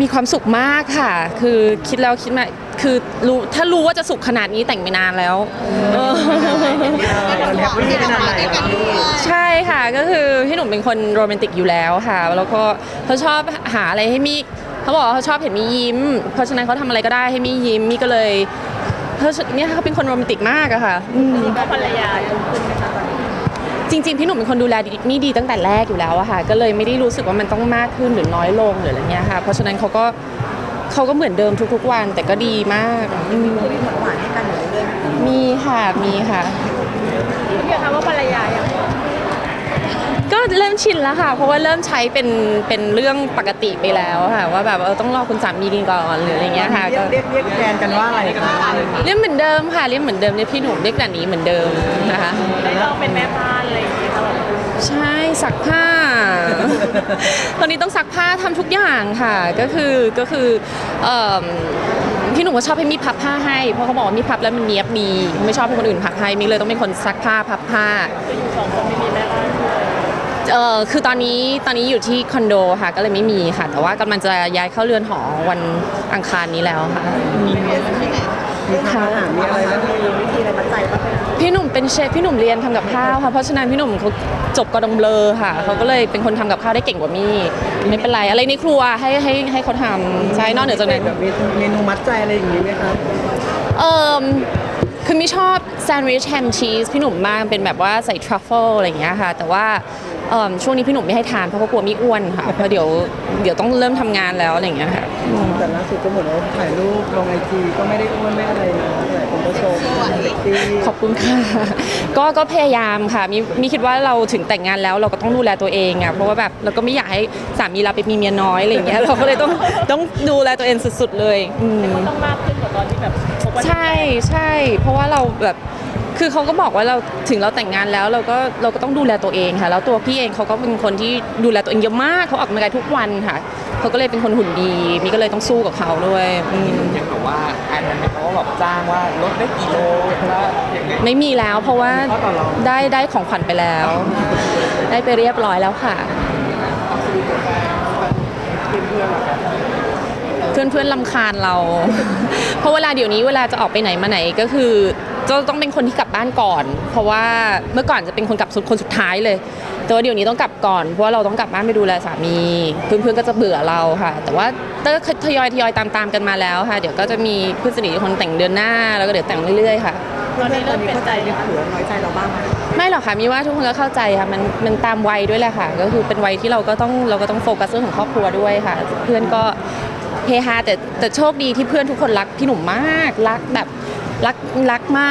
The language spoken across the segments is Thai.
มีความสุขมากค่ะ คือคิดแล้วคิดมาคือรู้ถ้ารู้ว่าจะสุขขนาดนี้แต่งไปนานแล้วเออมันแฮปปี้ขนาดไหนครับใช่ค่ะก็คือพี่หนุ่มเป็นคนโรแมนติกอยู่แล้วค่ะ แล้วก็เขาชอบหาอะไรให้มีเขาบอกว่าเขาชอบเห็นมียิ้ม เพราะฉะนั้นเขาทำอะไรก็ได้ให้มียิ้มมีก็เลยเขาเนี่ยเขาเป็นคนโรแมนติกมากอะค่ะอืมก็ภรรยา จริง ๆ พี่หนุ่มเป็นคนดูแลดีนี่ดีตั้งแต่แรกอยู่แล้วอะค่ะ ก็เลยไม่ได้รู้สึกว่ามันต้องมากขึ้นหรือน้อยลงหรืออะไรเงี้ยค่ะ เพราะฉะนั้นเขาก็เขาก็เหมือนเดิมทุกๆ วันแต่ก็ดีมากอืมมีหวานให้กันอยู่เรื่อยๆมีค่ะมีค่ะคุณอยากถามว่าภรรยายังก็เริ่มชินแล้วค่ะ เพราะว่าเริ่มใช้เป็นเป็นเรื่องปกติไปแล้วค่ะว่าแบบเออต้องรอคุณสามีกินก่อนหรืออะไรเงี้ยค่ะเรียก็กเรียกเรียกแทนกันว่าอะไรครับเรียกเหมือนเดิมค่ะเรียกเหมือนเดิมเรียกพี่หนุ่มเรียกแต่นี้เหมือนเดิมนะคะได้ลองเป็นแม่บ้าน ใช่ซักผ้า ตอนนี้ต้องซักผ้าทำทุกอย่างค่ะ ก็คือก็คือเอิ่มพี่หนุ่มก็ชอบให้มีดพับผ้าให้ เพราะเขาบอกว่ามีดพับแล้วมันเนียบดี ไม่ชอบให้คนอื่นพับให้มิกเลยต้องเป็นคนซักผ้าพับผ้าจะอยู่สองคนไม่มีแม่บ้านด้วยเออคือตอนนี้ตอนนี้อยู่ที่คอนโดค่ะ ก็เลยไม่มีค่ะ แต่ว่ากำลังจะย้ายเข้าเรือนหอวันอังคารนี้แล้วค่ะ มีเมียที่ไหน มีทำอาหารมีอะไรแล้วมีวิธีอะไรมัดใจบ้างไหมพี่หนุ่มเป็นเชฟพี่หนุ่มเรียนทำกับข้าวค่ะเพราะฉะนั้นพี่หนุ่มเขาจบกอดองเบลอค่ะเขาก็เลยเป็นคนทำกับข้าวได้เก่งกว่ามี่ไม่เป็นไรอะไรในครัวให้ให้ให้เขาทำใช่นอกเหนือจากนั้น แบบมีเมนูมัดใจอะไรอย่างนี้ไหมครับเออคือไม่ชอบแซนด์วิชแฮมชีสพี่หนุ่มมากเป็นแบบว่าใส่ทรัฟเฟิลอะไรอย่างเงี้ยค่ะ แต่ว่า เอิ่มช่วงนี้พี่หนุ่มไม่ให้ทานเพราะเขากลัวมีอ้วนค่ะเพราะเดี๋ยวเดี๋ยวต้องเริ่มทำงานแล้วอะไรอย่างเงี้ยค่ะ แต่ล่าสุดก็เหมือนว่าถ่ายรูปลงไอจีก็ไม่ได้อ้วนไม่อะไรนะหลายคนก็ชมเซ็กซี่ขอบคุณค่ะ ก็ก็พยายามค่ะ มีมีคิดว่าเราถึงแต่งงานแล้วเราก็ต้องดูแลตัวเองอะ เพราะว่าแบบเราก็ไม่อยากให้สามีเราไปมีเมียน้อยอะไรอย่างเงี้ย เราก็เลยต้องต้องดูแลตัวเองสุดๆเลยอืมมันต้องมากขึ้นกว่าตอนที่แบบคบกันใช่ใช่ เพราะว่าเราแบบ คือเขาก็บอกว่าเราถึงเราแต่งงานแล้วเราก็เราก็ต้องดูแลตัวเองค่ะ แล้วตัวพี่เองเขาก็เป็นคนที่ดูแลตัวเองเยอะมากเขาออกกำลังกายทุกวันค่ะเขาก็เลยเป็นคนหุ่นดีมีก็เลยต้องสู้กับเขาด้วยอืมยังแบบว่าอันนั้นเขาแบบจ้างว่าลดได้กี่โลว่าอย่างไงไม่มีแล้วเพราะว่าได้ได้ของขวัญไปแล้ว ได้ไปเรียบร้อยแล้วค่ะ เพื่อนเพื่อนๆลำคาญเรา เพราะเวลาเดี๋ยวนี้เวลาจะออกไปไหนมาไหนก็คือ จะต้องเป็นคนที่กลับบ้านก่อน เพราะว่าเมื่อก่อนจะเป็นคนกลับสุดคนสุดท้ายเลย แต่ว่าเดี๋ยวนี้ต้องกลับก่อนเพราะว่าเราต้องกลับบ้านไปดูแลสามี เพื่อนๆก็จะเบื่อเราค่ะ แต่ว่าก็ทยอยทยอยตามๆกันมาแล้วค่ะ เดี๋ยวก็จะมีเพื่อนสนิทอีกคนแต่งเดือนหน้า แล้วก็เดี๋ยวแต่งเรื่อยๆค่ะตอนนี้ตอเริ่นมนี้เปลี่ยเข้านใจใจในผัวน้อยใจเราบ้างไหมไม่หรอกค่ะมีว่าทุกคนก็เข้าใจค่ะมันมันตามวัยด้วยแหละค่ะ ก็คือเป็นวัยที่เราก็ต้องเราก็ต้องโฟกัสเรื่องของครอบครัวด้วยค่ะ เพื่อนก็เฮฮาแต่แต่โชคดีที่เพื่อนทุกคนรักพี่หนุ่มมากรักแบบ รักรักม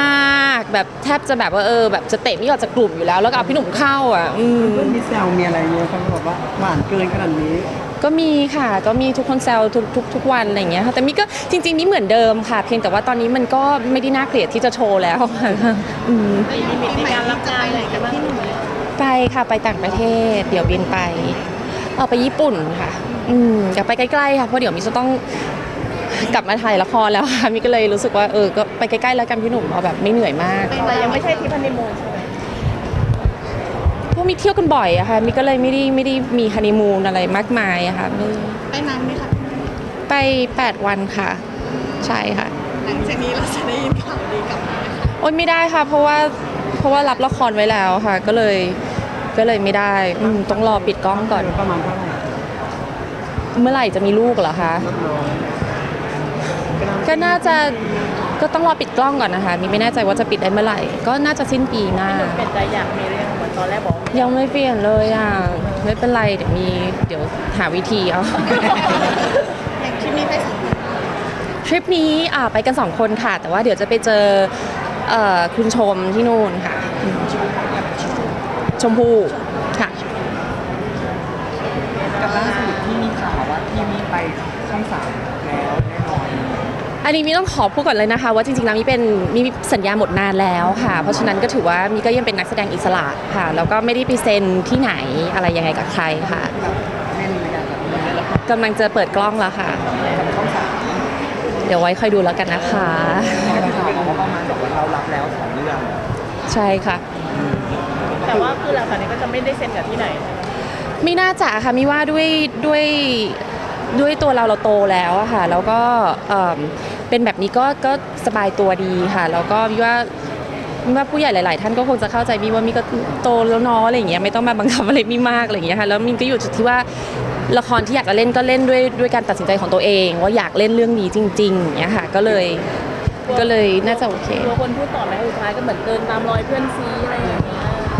ากแบบแทบจะแบบว่าเออแบบจะเตะไม่ออกจากกลุ่มอยู่แล้ว แล้วก็เอาพี่หนุ่มเข้าอะอืมเพื่อนมีแซวมีอะไรเงี้ยเขาบอกว่าหวานเกินขนาดนี้ก็มีค่ะก็มีทุกคนแซวทุกทุกทุกวันอะไรอย่างเงี้ยค่ะแต่มีก็จริงๆมีเหมือนเดิมค่ะ เพียงแต่ว่าตอนนี้มันก็ไม่ได้น่าเกลียดที่จะโชว์แล้วค่ะอืมมีลิมิตในการรับงานอะไรกันบ้างไปค่ะไปต่างประเทศ เดี๋ยวบินไป เออไปญี่ปุ่นค่ะ อืมอยากไปใกล้ๆค่ะเพราะเดี๋ยวมิจะต้อง กลับมาถ่ายละครแล้วค่ะมิก็เลยรู้สึกว่าเออก็ไปใกล้ๆแล้วกันพี่หนุ่มเอาแบบไม่เหนื่อยมากแต่ยังไม่ใช่ที่พันนิมูนใช่ไหมเพราะมิเที่ยวกันบ่อยอะค่ะมิก็เลยไม่ได้ไม่ได้มีฮันนีมูนอะไรมากมายอะค่ะไม่ไปนานไหมคะไป 8 วันค่ะ ใช่ค่ะ หลังจากนี้เราจะได้ยินข่าวดีกลับมาไหมคะโอ๊ยไม่ได้ค่ะ เพราะว่าเพราะว่ารับละครไว้แล้วค่ะ ก็เลยก็เลยไม่ได้อืมต้องรอปิดกล้องก่อน ประมาณเท่าไหร่เมื่อไหร่จะมีลูกเหรอคะ รับรอง ก็น่าจะก็ต้องรอปิดกล้องก่อนนะคะมีไม่แน่ใจว่าจะปิดได้เมื่อไหร่ ก็น่าจะสิ้นปีหน้า เปลี่ยนใจอยากมีเรื่องเหมือนตอนแรกบอกว่ายังไม่เปลี่ยนเลยอะไม่เป็นไรเดี๋ยวมีเดี๋ยวหาวิธีเอา อย่างที่นี้ไปสองคนทริปนี้อ่าไปกันสองคนค่ะ แต่ว่าเดี๋ยวจะไปเจอเอ่อคุณชมที่นู่นค่ะอืมชมพู่ค่ะ กับล่าสุดที่มีข่าวว่าที่มีไปช่องสามแล้วแน่นอน อันนี้มีต้องขอพูดก่อนเลยนะคะ ว่าจริงๆแล้วมีเป็นมีสัญญาหมดนานแล้วค่ะ เพราะฉะนั้นก็ถือว่ามีก็ยังเป็นนักแสดงอิสระค่ะ แล้วก็ไม่ได้ไปเซ็นที่ไหนอะไรยังไงกับใครค่ะแน่นเลยกันแบบนี้แล้วกำลังจะเปิดกล้องแล้วค่ะกับช่องสามเดี๋ยวไว้ค่อยดูแล้วกันนะคะก็ข่าวมาว่าประมาณบอกว่าเรารับแล้วสองเรื่องใช่ค่ะ แต่ว่าคือหลังจากนี้ก็จะไม่ได้เซ็นกับที่ไหน ไม่น่าจะค่ะมีว่าด้วยด้วย ด้วยตัวเราเราโตแล้วอะค่ะแล้วก็เอิ่มเป็นแบบนี้ก็ก็สบายตัวดีค่ะแล้วก็วิว่าวิว่าผู้ใหญ่หลาย ๆ ท่านก็คงจะเข้าใจมีว่ามีก็โตแล้วเนาะอะไรอย่างเงี้ยไม่ต้องมาบังคับอะไรมีมากอะไรอย่างเงี้ยค่ะแล้วมิก็อยู่จุดที่ว่าละครที่อยากจะเล่นก็เล่นด้วยด้วยการตัดสินใจของตัวเอง ว่าอยากเล่นเรื่องนี้จริงๆอย่างเงี้ยค่ะก็เลยก็เลยน่าจะโอเค กลัวคนพูดต่อไหมสุดท้ายก็เหมือนเดินตามรอยเพื่อนซีอะไรอย่างเงี้ย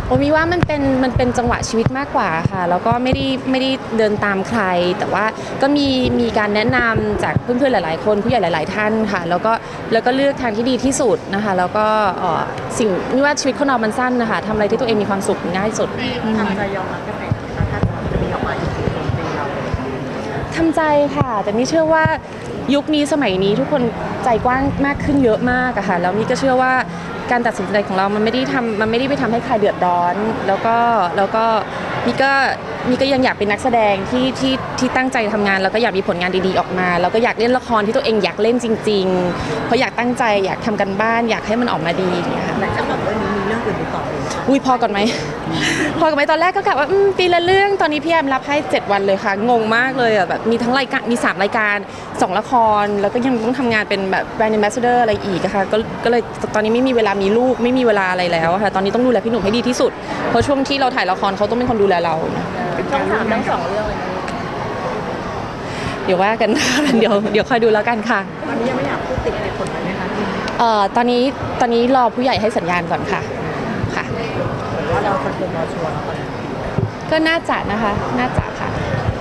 โอ้มีว่ามันเป็นมันเป็นจังหวะชีวิตมากกว่าค่ะ แล้วก็ไม่ได้ไม่ได้เดินตามใคร แต่ว่าก็มีมีการแนะนำจากเพื่อนๆหลาย ๆ คนผู้ใหญ่หลาย ๆ ท่านค่ะ แล้วก็แล้วก็เลือกทางที่ดีที่สุดนะคะ แล้วก็เอ่อสิ่งนี่ว่าชีวิตคนเรามันสั้นนะคะทำอะไรที่ตัวเองมีความสุขง่ายสุดทำใจยอมรับกันไหมคะถ้าจะมีออกมาอีกทีของปีเราทำใจค่ะ แต่นี่เชื่อว่ายุคนี้สมัยนี้ทุกคนใจกว้างมากขึ้นเยอะมากอะค่ะแล้วนี่ก็เชื่อว่า การตัดสินใจของเรามันไม่ได้ทำมันไม่ได้ไปทำให้ใครเดือดร้อน แล้วก็แล้วก็มีก็มีก็ยังอยากเป็นนักแสดงที่ที่ ที่ตั้งใจทำงาน แล้วก็อยากมีผลงานดีๆออกมา แล้วก็อยากเล่นละครที่ตัวเองอยากเล่นจริง ๆ เพราะอยากตั้งใจอยากทำกันบ้าน อยากให้มันออกมาดีอย่างเงี้ยค่ะหลังจากแบบว่านี้มีเรื่องอื่นติดต่อเลยไหมคะอุ้ยพอก่อนไหม พอก่อนไหมตอนแรกก็กะว่าอืมปีละเรื่องตอนนี้พี่แอมรับให้ 7 วันเลยค่ะ งงมากเลยอะแบบมีทั้งรายการมี 3 รายการ 2 ละคร แล้วก็ยังต้องทำงานเป็นแบบแบรนด์ a m b a s s a d o r อะไรอีกอะค่ะก็ก็เลยตอนนี้ไม่มีเวลามีลูกไม่มีเวลาอะไรแล้วอะค่ะตอนนี้ต้องดูแลพี่หนุ่มให้ดีที่สุด เพราะช่วงที่เราถ่ายละครเขาต้องเป็นคนดูแลเราช่องสามทั้งสองเรื่องเลยนะ เดี๋ยวว่ากัน เดี๋ยวเดี๋ยวคอยดูแล้วกันค่ะ ตอนนี้ยังไม่อยากพูดติดในผลไหมคะเอ่อตอนนี้ตอนนี้รอผู้ใหญ่ให้สัญญาณก่อนค่ะค่ะ ว่าเราคนเป็นรอชัวร์แล้วก็น่าจะนะคะ น่าจะค่ะ